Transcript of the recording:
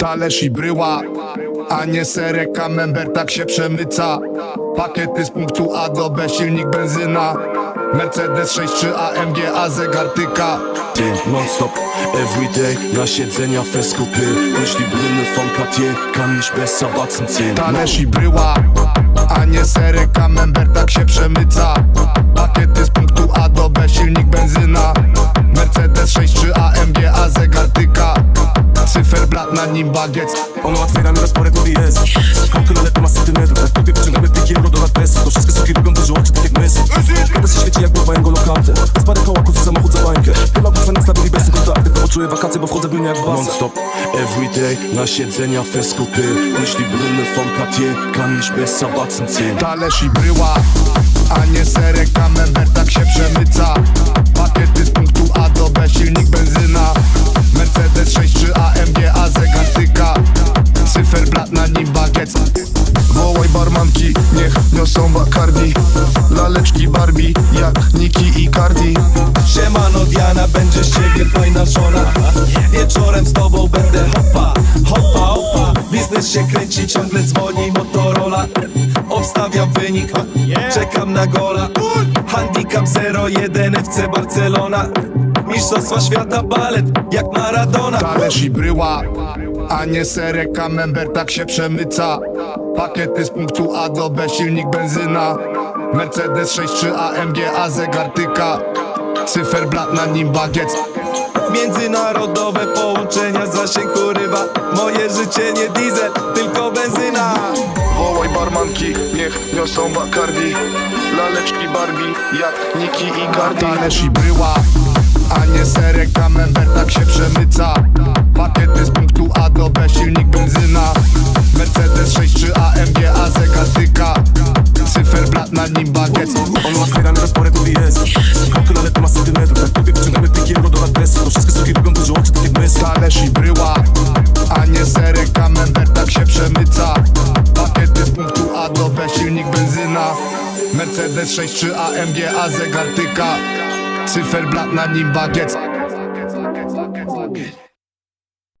Talerz i bryła, a nie serek, camembert tak się przemyca. Pakiety z punktu A do B, silnik benzyna. Mercedes 6 AMG, a zegar tyka. Dzień non-stop, everyday Na siedzenia fest kupy Jeśli Brille von Cartier besser batzen ziehen Talerz i bryła, a nie serek, camembert tak się przemyca na nim bagiec. Ono otwiera mi rozporek mówi jest. Kalkulator to ma centymetrów Jak tutaj wyciągamy pliki euro dolar peso To wszystkie soki robią duże oczy tak jak Messi Kada się świeci jak głowa jego lokantę Z parę koła kucy samochód za bańkę. Chyba bufa na to i bez kontakty To czuję wakacje, bo wchodzę w jak w basen Non-stop, everyday Na siedzenia fest kupy Jeśli Brille von Cartier nicht besser batzen ziehen Talerz i bryła, a nie serek, camembert tak się przemyca. Pakiety z punktu A niosą bakardi Laleczki Barbie, jak Niki i Cardi. Siemano Diana, będzie z ciebie fajna żona. Wieczorem z tobą będę hopa, hopa, hopa. Biznes się kręci, ciągle dzwoni Motorola. Obstawiam wynik, czekam na gola. Handicap 0-1 FC Barcelona. Mistrzostwa świata balet, jak Maradona. Talerz i bryła, a nie serek, camembert tak się przemyca Pakiety z punktu A do B, silnik benzyna. Mercedes 6 czy AMG, a zegar tyka Cyferblat na nim bagiec Międzynarodowe połączenia, zasięg urywa. Moje życie nie diesel, tylko benzyna. Wołaj barmanki, niech niosą bakardi Laleczki Barbie, jak Niki i Cardi. Talerz i bryła, a nie serek, camembert tak się przemyca Cyferblat na nim bagiec Ono otwiera mi rozporek jest. Kalkulator to ma centymetrów Jak tutaj wyciągamy pliki euro dolar peso To wszystkie soki robią duże oczy tak jak Messi Talerz i bryła, a nie serek, camembert tak się przemyca. Pakiety z punktu A do B, silnik benzyna. Mercedes 6 czy AMG, a zegar tyka Cyferblat na nim bagiec